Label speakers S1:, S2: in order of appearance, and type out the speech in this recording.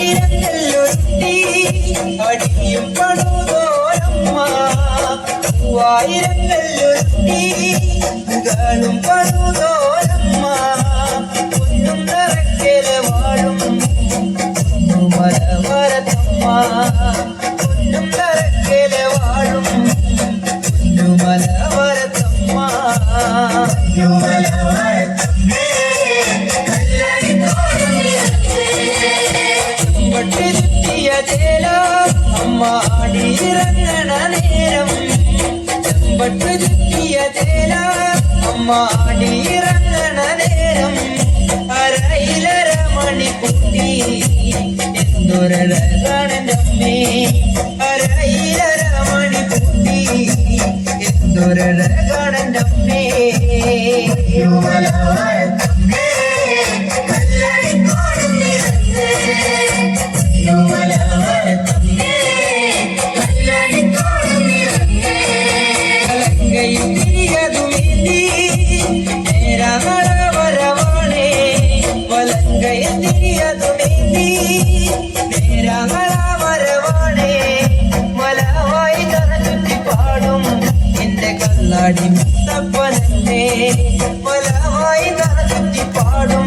S1: ഇരങ്ങല്ലൊരുത്തി അടിയും പടുതോരമ്മ മൂവായിരങ്ങല്ലൊരുത്തി കളും പടുതോരമ്മ നിറക്കൽ വാഴും മലവരത്തമ്മ ചേല അമ്മ അടിയിറങ്ങണ നേരം. ചെമ്പട്ട് ചുറ്റിയ ചേലോ അമ്മ അടിയിറങ്ങണ നേരം. അരയിലര മണിക്കുട്ടി. എന്തൊരഴകാണെന്നമ്മേ അരയിലര മണിക്കുട്ടി. എന്തൊരഴകാണെന്നമ്മേ വരവാണേ മലവായി തറഞ്ഞുറ്റി പാടും എന്റെ കല്ലാടി മുത്തപ്പനല്ലേ? മലവായി തറഞ്ഞുറ്റി പാടും